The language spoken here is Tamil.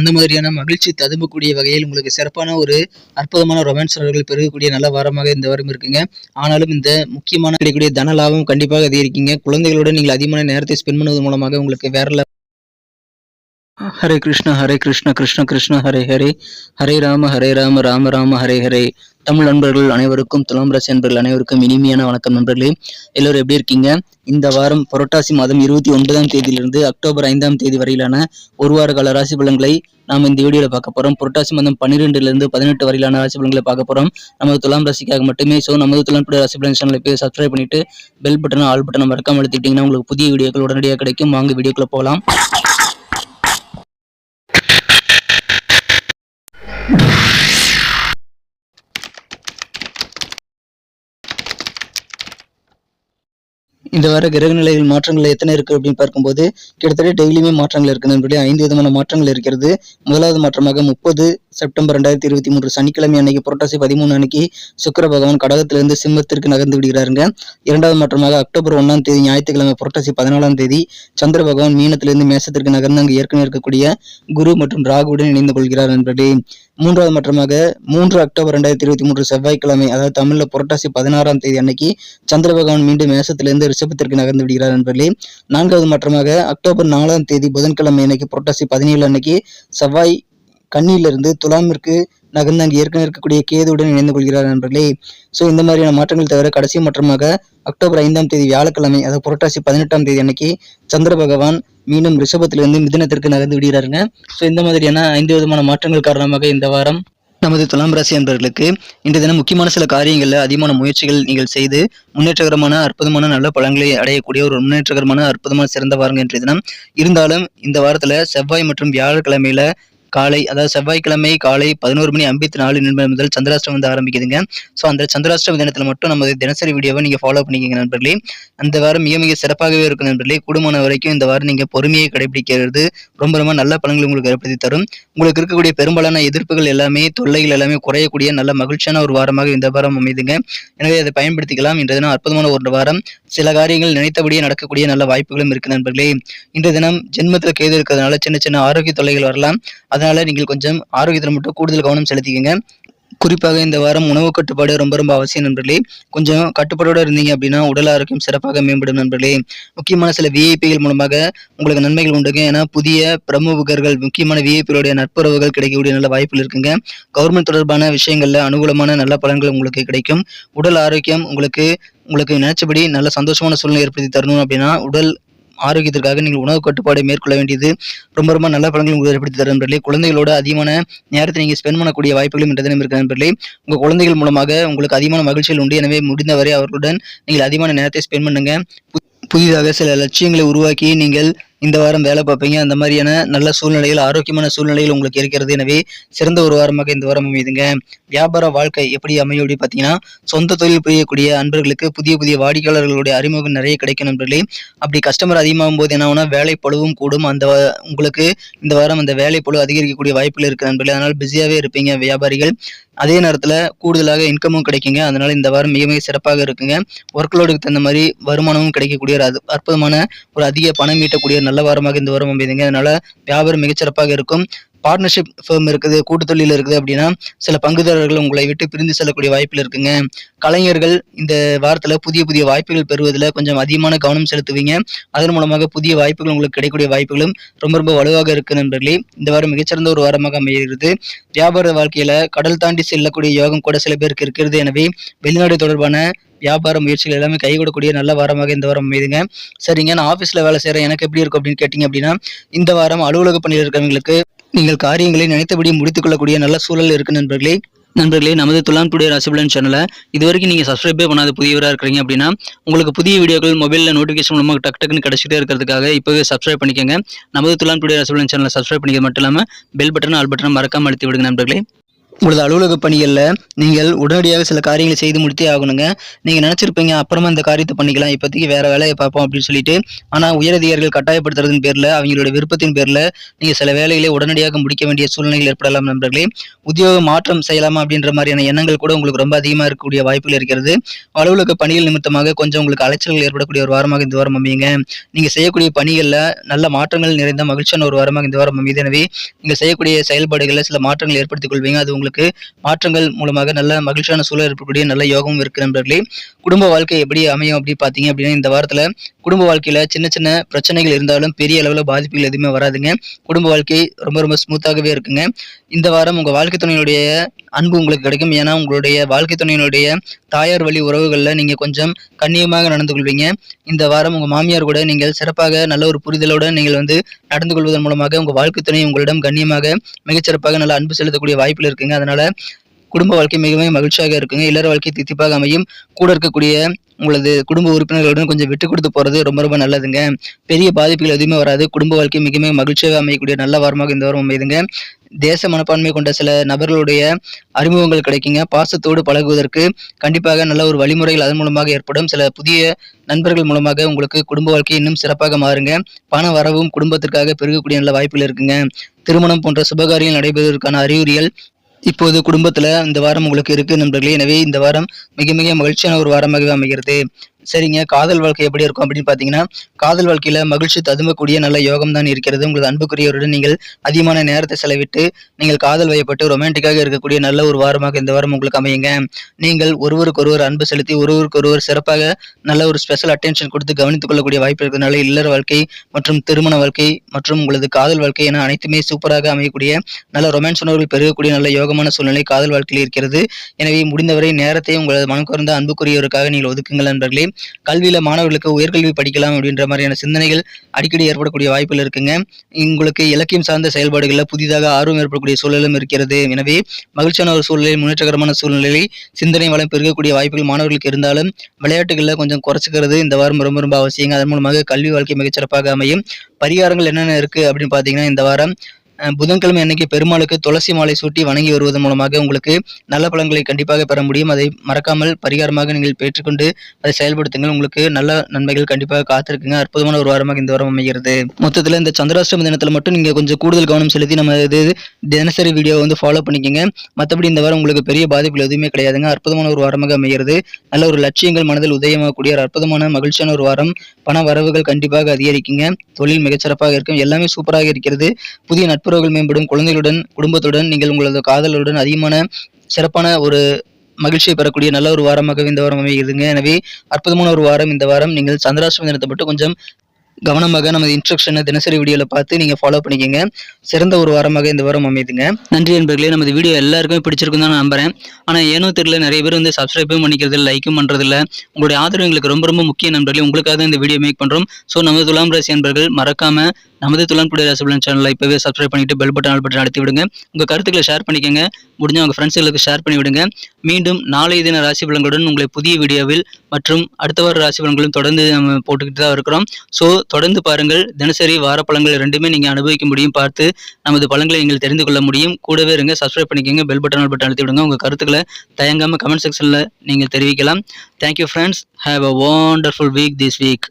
அந்த மாதிரியான மகிழ்ச்சி ததும்பக்கூடிய வகையில் உங்களுக்கு சிறப்பான ஒரு அற்புதமான ரொமான்ஸ் அவர்கள் பெருகக்கூடிய நல்ல வாரமாக இந்த வாரம் இருக்குங்க. ஆனாலும் இந்த முக்கியமான கிடைக்கக்கூடிய தன லாபம் கண்டிப்பாக அதிகரிக்குங்க. குழந்தைகளோட நீங்கள் அதிகமான நேரத்தை ஸ்பெண்ட் பண்ணுவது மூலமாக உங்களுக்கு வேற ஹரே கிருஷ்ண ஹரே கிருஷ்ண கிருஷ்ண கிருஷ்ண ஹரே ஹரே. ஹரே ராம ஹரே ராம ராம ராம ஹரே ஹரே. தமிழ் நண்பர்கள் அனைவருக்கும் துலாம் ராசி நண்பர்கள் அனைவருக்கும் இனிமையான வணக்கம் நண்பர்களே. எல்லோரும் எப்படி இருக்கீங்க? இந்த வாரம் புரட்டாசி மாதம் இருபத்தி ஒன்பதாம் தேதியிலிருந்து அக்டோபர் ஐந்தாம் தேதி வரையிலான ஒரு வார கால ராசி பலன்களை நாம் இந்த வீடியோல பார்க்க போறோம். புரட்டாசி மாதம் பன்னிரெண்டுலேருந்து பதினெட்டு வரையிலான ராசி பலன்களை பார்க்க போறோம். நமது துலாம் ராசிக்காக மட்டுமே ஸோ நமது துலாம் ராசி பலன் சேனலை போய் சப்ஸ்கிரைப் பண்ணிட்டு பெல் பட்டனும் ஆல் பட்டனை மறக்காம அழுத்திட்டீங்கன்னா உங்களுக்கு புதிய வீடியோக்கள் உடனடியாக கிடைக்கும். வாங்க வீடியோக்குள்ள போகலாம். இந்த வார கிரக நிலைகள் மாற்றங்கள் எத்தனை இருக்கு அப்படின்னு பார்க்கும்போது கிட்டத்தட்ட டெய்லியுமே மாற்றங்கள் இருக்கு நண்பர்களே ஐந்து விதமான மாற்றங்கள் இருக்கிறது. முதலாவது மாற்றமாக முப்பது செப்டம்பர் ரெண்டாயிரத்தி இருபத்தி மூன்று சனிக்கிழமை அன்னைக்கு புரட்டாசி பதிமூணு அன்னைக்கு சுக்கர பகவான் கடகத்திலிருந்து சிம்மத்திற்கு நகர்ந்து விடுகிறாருங்க. இரண்டாவது மாற்றமாக அக்டோபர் ஒன்றாம் தேதி ஞாயிற்றுக்கிழமை புரட்டாசி பதினாலாம் தேதி சந்திர பகவான் மீனத்திலிருந்து மேசத்திற்கு நகர்ந்து அங்கு ஏற்கனவே இருக்கக்கூடிய குரு மற்றும் ராகுவுடன் இணைந்து கொள்கிறார் நண்பர்களே. மூன்றாவது மாற்றமாக மூன்று அக்டோபர் ரெண்டாயிரத்தி இருபத்தி மூன்று செவ்வாய்க்கிழமை அதாவது தமிழ்ல புரட்டாசி பதினாறாம் தேதி அன்னைக்கு சந்திர பகவான் மீண்டும் மேசத்திலிருந்து ரிஷபத்திற்கு நகர்ந்து விடுகிறார் நண்பர்களே. நான்காவது மாற்றமாக அக்டோபர் நாலாம் தேதி புதன்கிழமை அன்னைக்கு புரட்டாசி பதினேழு அன்னைக்கு செவ்வாய் கன்னியிலிருந்து துலாமிற்கு நகர்ந்து அங்கு ஏற்கனவே இருக்கக்கூடிய கேதுவுடன் இணைந்து கொள்கிறார் நண்பர்களே. ஸோ இந்த மாதிரியான மாற்றங்கள் தவிர கடைசி மாற்றமாக அக்டோபர் ஐந்தாம் தேதி வியாழக்கிழமை அதாவது புரட்டாசி பதினெட்டாம் தேதி அன்னைக்கு சந்திர பகவான் மீண்டும் ரிஷபத்திலிருந்து மிதினத்திற்கு நகர்ந்து விடுகிறாருங்க. ஸோ இந்த மாதிரியான ஐந்து விதமான மாற்றங்கள் காரணமாக இந்த வாரம் நமது துலாம் ராசி அன்பர்களுக்கு இன்று தினம் முக்கியமான சில காரியங்களில் அதிகமான முயற்சிகள் நீங்கள் செய்து முன்னேற்றகரமான அற்புதமான நல்ல பலன்களை அடையக்கூடிய ஒரு முன்னேற்றகரமான அற்புதமான சிறந்த வாரங்க இன்றைய தினம். இருந்தாலும் இந்த வாரத்தில் செவ்வாய் மற்றும் வியாழக்கிழமையில காலை அதாவது செவ்வாய்க்கிழமை காலை பதினோரு மணி ஐம்பத்தி நாலு நிமிடம் முதல் சந்திராஷ்டம் வந்து ஆரம்பிக்குதுங்க. ஸோ அந்த சந்திராஷ்டம தினத்தில் மட்டும் நம்ம தினசரி வீடியோவை நீங்கள் ஃபாலோ பண்ணிக்கங்க நண்பர்களே. அந்த வாரம் மிக மிக சிறப்பாகவே இருக்கும் நண்பர்களே. குடும்பம் வரைக்கும் இந்த வாரம் நீங்கள் பொறுமையை கடைபிடிக்கிறது ரொம்ப ரொம்ப நல்ல பலன்களை உங்களுக்கு ஏற்படுத்தி தரும். உங்களுக்கு இருக்கக்கூடிய பெரும்பாலான எதிர்ப்புகள் எல்லாமே தொல்லைகள் எல்லாமே குறையக்கூடிய நல்ல மகிழ்ச்சியான ஒரு வாரமாக இந்த வாரம் அமைதுங்க. எனவே அதை பயன்படுத்திக்கலாம். இன்றைய தினம் அற்புதமான ஒரு வாரம். சில காரியங்கள் நினைத்தபடியே நடக்கக்கூடிய நல்ல வாய்ப்புகளும் இருக்கு நண்பர்களே. இன்றைய தினம் ஜென்மத்தில் கேது இருக்கிறதுனால சின்ன சின்ன ஆரோக்கிய தொல்லைகள் வரலாம். அதனால் நீங்கள் கொஞ்சம் ஆரோக்கியத்தில் மட்டும் கூடுதல் கவனம் செலுத்திக்கங்க. குறிப்பாக இந்த வாரம் உணவு கட்டுப்பாடு ரொம்ப ரொம்ப அவசியம் நண்பர்களே. கொஞ்சம் கட்டுப்பாடோட இருந்தீங்க அப்படின்னா உடல் ஆரோக்கியம் சிறப்பாக மேம்படும் நண்பர்களே. முக்கியமான சில விஐபிகள் மூலமாக உங்களுக்கு நன்மைகள் உண்டுங்க. ஏன்னா புதிய பிரமுகர்கள் முக்கியமான விஐபிகளுடைய நட்புறவுகள் கிடைக்கக்கூடிய நல்ல வாய்ப்புகள் இருக்குங்க. கவர்மெண்ட் தொடர்பான விஷயங்களில் அனுகூலமான நல்ல பலன்கள் உங்களுக்கு கிடைக்கும். உடல் ஆரோக்கியம் உங்களுக்கு உங்களுக்கு நினைச்சபடி நல்ல சந்தோஷமான சூழ்நிலை ஏற்படுத்தி தரணும் அப்படின்னா உடல் ஆரோக்கியத்திற்காக நீங்கள் உணவு கட்டுப்பாடை மேற்கொள்ள வேண்டியது ரொம்ப ரொம்ப நல்ல பலன்கள் உங்களுக்கு ஏற்படுத்தி தரும் நண்பர்களே. குழந்தைகளோட அதிகமான நேரத்தை நீங்கள் ஸ்பெண்ட் பண்ணக்கூடிய வாய்ப்புகளும் இன்றைய தினம் இருக்கிற நண்பர்களே. உங்கள் குழந்தைகள் மூலமாக உங்களுக்கு அதிகமான மகிழ்ச்சிகள் உண்டு. எனவே முடிந்தவரை அவர்களுடன் நீங்கள் அதிகமான நேரத்தை ஸ்பெண்ட் பண்ணுங்க. புதிதாக சில லட்சியங்களை உருவாக்கி நீங்கள் இந்த வாரம் வேலை பார்ப்பீங்க. அந்த மாதிரியான நல்ல சூழ்நிலைகள் ஆரோக்கியமான சூழ்நிலையில் உங்களுக்கு இருக்கிறது. எனவே சிறந்த ஒரு வாரமாக இந்த வாரம் அமையுதுங்க. வியாபார வாழ்க்கை எப்படி அமையும் அப்படி பார்த்தீங்கன்னா சொந்த தொழில் புரியக்கூடிய அன்பர்களுக்கு புதிய புதிய வாடிக்கையாளர்களுடைய அறிமுகம் நிறைய கிடைக்கும் நண்பர்களே. அப்படி கஸ்டமர் அதிகமாகும் போது என்ன ஆகும்னா வேலை பழுவும் கூடும். அந்த உங்களுக்கு இந்த வாரம் அந்த வேலை பழு அதிகரிக்கக்கூடிய வாய்ப்புகள் இருக்குது நண்பர்களே. அதனால் பிஸியாகவே இருப்பீங்க வியாபாரிகள். அதே நேரத்தில் கூடுதலாக இன்கமும் கிடைக்குங்க. அதனால இந்த வாரம் மிக மிக சிறப்பாக இருக்குங்க. ஒர்க் லோடுக்கு தகுந்த மாதிரி வருமானமும் கிடைக்கக்கூடிய ஒரு அற்புதமான ஒரு அதிக பணம் ஈட்டக்கூடிய நல்ல வாரமாக இந்த வாரம் அமைதுங்க. அதனால வியாபாரம் மிகச்சிறப்பாக இருக்கும். பார்ட்னர்ஷிப் ஃபேம் இருக்குது கூட்டுத்தொழில் இருக்குது அப்படின்னா சில பங்குதாரர்கள் உங்களை விட்டு பிரிந்து செல்லக்கூடிய வாய்ப்பில் இருக்குங்க. கலைஞர்கள் இந்த வாரத்தில் புதிய புதிய வாய்ப்புகள் பெறுவதில் கொஞ்சம் அதிகமான கவனம் செலுத்துவீங்க. அதன் மூலமாக புதிய வாய்ப்புகள் உங்களுக்கு கிடைக்கக்கூடிய வாய்ப்புகளும் ரொம்ப ரொம்ப வலுவாக இருக்கு நண்பர்களே. இந்த வாரம் மிகச்சிறந்த ஒரு வாரமாக அமைகிறது. வியாபார வாழ்க்கையில் கடல் தாண்டி செல்லக்கூடிய யோகம் கூட சில பேருக்கு இருக்கிறது. எனவே வெளிநாடு தொடர்பான வியாபார முயற்சிகள் எல்லாமே கைகூடக்கூடிய நல்ல வாரமாக இந்த வாரம் அமைதுங்க. சரிங்க நான் ஆஃபீஸில் வேலை செய்கிறேன் எனக்கு எப்படி இருக்கும் அப்படின்னு கேட்டிங்க அப்படின்னா இந்த வாரம் அலுவலக பணியில் இருக்கிறவங்களுக்கு நீங்கள் காரியங்களை நினைத்தபடி முடித்துக் கொள்ளக்கூடிய நல்ல சூழல் இருக்கு நண்பர்களே. நண்பர்களே நமது துலாம் டுடே ராசிபலன் சேனலை இதுவரைக்கும் நீங்கள் சப்ஸ்கிரைபே பண்ணாத புதியவராக இருக்கிறீங்க அப்படின்னா உங்களுக்கு புதிய வீடியோக்கள் மொபைலில் நோட்டிஃபிகேஷன் மூலமாக டக்கு டக்குன்னு கிடச்சிட்டே இருக்கிறதுக்காக இப்போவே சப்ஸ்கிரைப் பண்ணிக்கோங்க. நமது துலாம் டுடே ராசிபலன் சேனலை சப்ஸ்கிரைப் பண்ணிக்கிறது மட்டும் இல்லாமல் பெல் பட்டன் ஆல் பட்டன் மறக்காம அழுத்தி விடுங்க நண்பர்களே. உங்களது அலுவலக பணிகளில் நீங்கள் உடனடியாக சில காரியங்களை செய்து முடித்தே ஆகணுங்க. நீங்கள் நினச்சிருப்பீங்க அப்புறமா இந்த காரியத்தை பண்ணிக்கலாம் இப்போதைக்கு வேறு வேலையை பார்ப்போம் அப்படின்னு சொல்லிட்டு. ஆனால் உயரதிகாரிகள் கட்டாயப்படுத்துறதின் பேரில் அவங்களோட விருப்பத்தின் பேரில் நீங்கள் சில வேலைகளை உடனடியாக முடிக்க வேண்டிய சூழ்நிலைகள் ஏற்படலாம் நண்பர்களே. உத்தியோக மாற்றம் செய்யலாமா அப்படின்ற மாதிரியான எண்ணங்கள் கூட உங்களுக்கு ரொம்ப அதிகமாக இருக்கக்கூடிய வாய்ப்புகள் இருக்கிறது. அலுவலக பணிகள் நிமித்தமாக கொஞ்சம் உங்களுக்கு அலைச்சல்கள் ஏற்படக்கூடிய ஒரு வாரமாக இந்த வாரம் அமையுங்க. நீங்கள் செய்யக்கூடிய பணிகளில் நல்ல மாற்றங்கள் நிறைந்த மகிழ்ச்சியான ஒரு வாரமாக இந்த வாரம் அமையுது. எனவே நீங்கள் செய்யக்கூடிய செயல்பாடுகளில் சில மாற்றங்கள் ஏற்படுத்திக் கொள்வீங்க. அது உங்களுக்கு மாற்றங்கள் மூலமாக நல்ல மகிழ்ச்சியான சூழல் இருக்கக்கூடிய நல்ல யோகமும் இருக்கு நண்பர்களே குடும்ப வாழ்க்கை எப்படி அமையும் அப்படி பார்த்தீங்க அப்படின்னா இந்த வாரத்தில் குடும்ப வாழ்க்கையில் சின்ன சின்ன பிரச்சனைகள் இருந்தாலும் பெரிய அளவில் பாதிப்புகள் எதுவுமே வராதுங்க. குடும்ப வாழ்க்கை ரொம்ப ரொம்ப ஸ்மூத்தாகவே இருக்குங்க. இந்த வாரம் உங்கள் வாழ்க்கை துணையினுடைய அன்பு உங்களுக்கு கிடைக்கும். ஏன்னா உங்களுடைய வாழ்க்கை துணையினுடைய தாயார் வழி உறவுகளில் நீங்கள் கொஞ்சம் கண்ணியமாக நடந்து கொள்வீங்க. இந்த வாரம் உங்கள் மாமியார் கூட நீங்கள் சிறப்பாக நல்ல ஒரு புரிதலோடு நீங்கள் வந்து நடந்து கொள்வதன் மூலமாக உங்கள் வாழ்க்கை துணை உங்களிடம் கண்ணியமாக மிகச்சிறப்பாக நல்ல அன்பு செலுத்தக்கூடிய வாய்ப்பில் இருக்குங்க. அதனால் குடும்ப வாழ்க்கை மிகவும் மகிழ்ச்சியாக இருக்குங்க. இல்லற வாழ்க்கை தித்திப்பாக அமையும். கூட இருக்கக்கூடிய உங்களது குடும்ப உறுப்பினர்களுடன் கொஞ்சம் விட்டு கொடுத்து போகிறது ரொம்ப ரொம்ப நல்லதுங்க. பெரிய பாதிப்புகள் எதுவுமே வராது. குடும்ப வாழ்க்கை மிகவும் மகிழ்ச்சியாக அமையக்கூடிய நல்ல வாரமாக இந்த வாரம் அமையுதுங்க. தேச மனப்பான்மை கொண்ட சில நபர்களுடைய அறிமுகங்கள் கிடைக்குங்க. பாசத்தோடு பழகுவதற்கு கண்டிப்பாக நல்ல ஒரு வழிமுறைகள் அதன் மூலமாக ஏற்படும். சில புதிய நண்பர்கள் மூலமாக உங்களுக்கு குடும்ப வாழ்க்கை இன்னும் சிறப்பாக மாறுங்க. பண வரவும் குடும்பத்திற்காக பெருகக்கூடிய நல்ல வாய்ப்புகள் இருக்குங்க. திருமணம் போன்ற சுபகாரியங்கள் நடைபெறுவதற்கான அறிகுறிகள் இப்போது குடும்பத்தில் இந்த வாரம் உங்களுக்கு இருக்கு நண்பர்களே. எனவே இந்த வாரம் மிக மிக மகிழ்ச்சியான ஒரு வாரமாகவே அமைகிறது. சரிங்க. காதல் வாழ்க்கை எப்படி இருக்கும் அப்படின்னு பார்த்தீங்கன்னா காதல் வாழ்க்கையில் மகிழ்ச்சி ததுமக்கூடிய நல்ல யோகம் தான் இருக்கிறது. உங்களது அன்புக்குரியவருடன் நீங்கள் அதிகமான நேரத்தை செலவிட்டு நீங்கள் காதல் வயப்பட்டு ரொமான்டிக்காக இருக்கக்கூடிய நல்ல ஒரு வாரமாக இந்த வாரம் உங்களுக்கு அமையுங்க. நீங்கள் ஒருவருக்கொருவர் அன்பு செலுத்தி ஒருவருக்கொருவர் சிறப்பாக நல்ல ஒரு ஸ்பெஷல் அட்டென்ஷன் கொடுத்து கவனித்துக் கொள்ளக்கூடிய வாய்ப்பு இருக்கிறதுனால இல்லற வாழ்க்கை மற்றும் திருமண வாழ்க்கை மற்றும் உங்களது காதல் வாழ்க்கை என அனைத்துமே சூப்பராக அமையக்கூடிய நல்ல ரொமான்ஸ் உணர்வுகள் பெருகக்கூடிய நல்ல யோகமான சூழ்நிலை காதல் வாழ்க்கையில் இருக்கிறது. எனவே முடிந்தவரை நேரத்தை உங்களது மனம் குறைந்த அன்புக்குரியவருக்காக நீங்கள் ஒதுக்குங்கள் நண்பர்களே. கல்வியில் மாணவர்களுக்கு உயர்கல்வி படிக்கலாம் அப்படின்ற மாதிரியான சிந்தனைகள் அடிக்கடி ஏற்படக்கூடிய வாய்ப்புகள் இருக்குங்க. உங்களுக்கு இலக்கியம் சார்ந்த செயல்பாடுகளில் புதிதாக ஆர்வம் ஏற்படக்கூடிய சூழலும் இருக்கிறது. எனவே மகிழ்ச்சியான ஒரு சூழ்நிலை முன்னேற்றகரமான சூழ்நிலை சிந்தனை வளம் பெருகக்கூடிய வாய்ப்புகள் மாணவர்களுக்கு இருந்தாலும் விளையாட்டுகளில் கொஞ்சம் குறைச்சிக்கிறது இந்த வாரம் ரொம்ப ரொம்ப அவசியங்க. அதன் மூலமாக கல்வி வாழ்க்கை மிகச்சிறப்பாக அமையும். பரிகாரங்கள் என்னென்ன இருக்கு அப்படின்னு பார்த்தீங்கன்னா இந்த வாரம் புதன்கிழமை அன்னைக்கு பெருமாளுக்கு துளசி மாலை சூட்டி வணங்கி வருவதன் மூலமாக உங்களுக்கு நல்ல பலன்களை கண்டிப்பாக பெற முடியும். அதை மறக்காமல் பரிகாரமாக நீங்கள் பெற்றுக்கொண்டு அதை செயல்படுத்துங்கள். உங்களுக்கு நல்ல நன்மைகள் கண்டிப்பாக காத்திருக்குங்க. அற்புதமான ஒரு வாரமாக இந்த வாரம் அமைகிறது. மொத்தத்தில் இந்த சந்திராஷ்டம தினத்தில் மட்டும் நீங்கள் கொஞ்சம் கூடுதல் கவனம் செலுத்தி நம்ம இது தினசரி வீடியோ வந்து ஃபாலோ பண்ணிக்கோங்க. மற்றபடி இந்த வாரம் உங்களுக்கு பெரிய பாதிப்புகள் எதுவுமே கிடையாதுங்க. அற்புதமான ஒரு வாரமாக அமைகிறது. நல்ல ஒரு லட்சியங்கள் மனதில் உதயமாகக்கூடிய ஒரு அற்புதமான மகிழ்ச்சியான ஒரு வாரம். பண வரவுகள் கண்டிப்பாக அதிகரிக்குங்க. தொழில் மிகச்சிறப்பாக இருக்கும். எல்லாமே சூப்பராக இருக்கிறது. புதிய நட்பு நட்புறவுகள் மேம்படும். குழந்தைகளுடன் குடும்பத்துடன் நீங்கள் உங்களது காதலுடன் அதிகமான சிறப்பான ஒரு மகிழ்ச்சியை பெறக்கூடிய நல்ல ஒரு வாரமாக இந்த வாரம் அமைகிறதுங்க. எனவே அற்புதமான ஒரு வாரம். இந்த வாரம் நீங்கள் சந்திராஷ்டம தினத்தை மட்டும் கொஞ்சம் கவனமாக நமது இன்ஸ்ட்ரக்ஷனை தினசரி வீடியோவில் பார்த்து நீங்கள் ஃபாலோ பண்ணிக்கோங்க. சிறந்த ஒரு வாரமாக இந்த வாரம் அமைதுங்க. நன்றி நண்பர்களே நமது வீடியோ எல்லாருக்குமே பிடிச்சிருக்கும் தான் நான் நம்புறேன். ஆனால் ஏனோ தெரியல நிறைய பேர் வந்து சப்ஸ்கிரைபும் பண்ணிக்கிறது இல்லை லைக்கும் பண்ணுறதில்ல உங்களுடைய ஆதரவு எங்களுக்கு ரொம்ப ரொம்ப முக்கிய நண்பர்களே உங்களுக்காக தான் இந்த வீடியோ மேக் பண்ணுறோம் ஸோ நமது துலாம் ராசி நண்பர்கள் மறக்காமல் நமது துளன்புடைய ரசபலன் சேனலை இப்போவே சப்ஸ்கிரைப் பண்ணிட்டு பெல் பட்டன் ஆல் பட்டன் அழுத்தி விடுங்க. உங்கள் கருத்துக்களை ஷேர் பண்ணிக்கோங்க. முடிஞ்ச உங்கள் ஃப்ரெண்ட்ஸுகளுக்கு ஷேர் பண்ணி விடுங்க. மீண்டும் நாளைய தின ராசி பலன்களுடன் உங்களை புதிய வீடியோவில் மற்றும் அடுத்த வார ராசி பலன்களும் தொடர்ந்து நம்ம போட்டுக்கிட்டு தான் இருக்கிறோம். ஸோ தொடர்ந்து பாருங்கள். தினசரி வார ரெண்டுமே நீங்கள் அனுபவிக்க முடியும். பார்த்து நமது பழங்களை நீங்கள் தெரிந்து கொள்ள முடியும். கூடவே இருங்க சப்ஸ்கிரைப் பண்ணிக்கோங்க பெல் பட்டன் பட்டன் அழுத்தி விடுங்க. உங்கள் கருத்துக்களை தயங்காமல் கமெண்ட் செக்ஷனில் நீங்கள் தெரிவிக்கலாம். Thank you friends have a wonderful week this week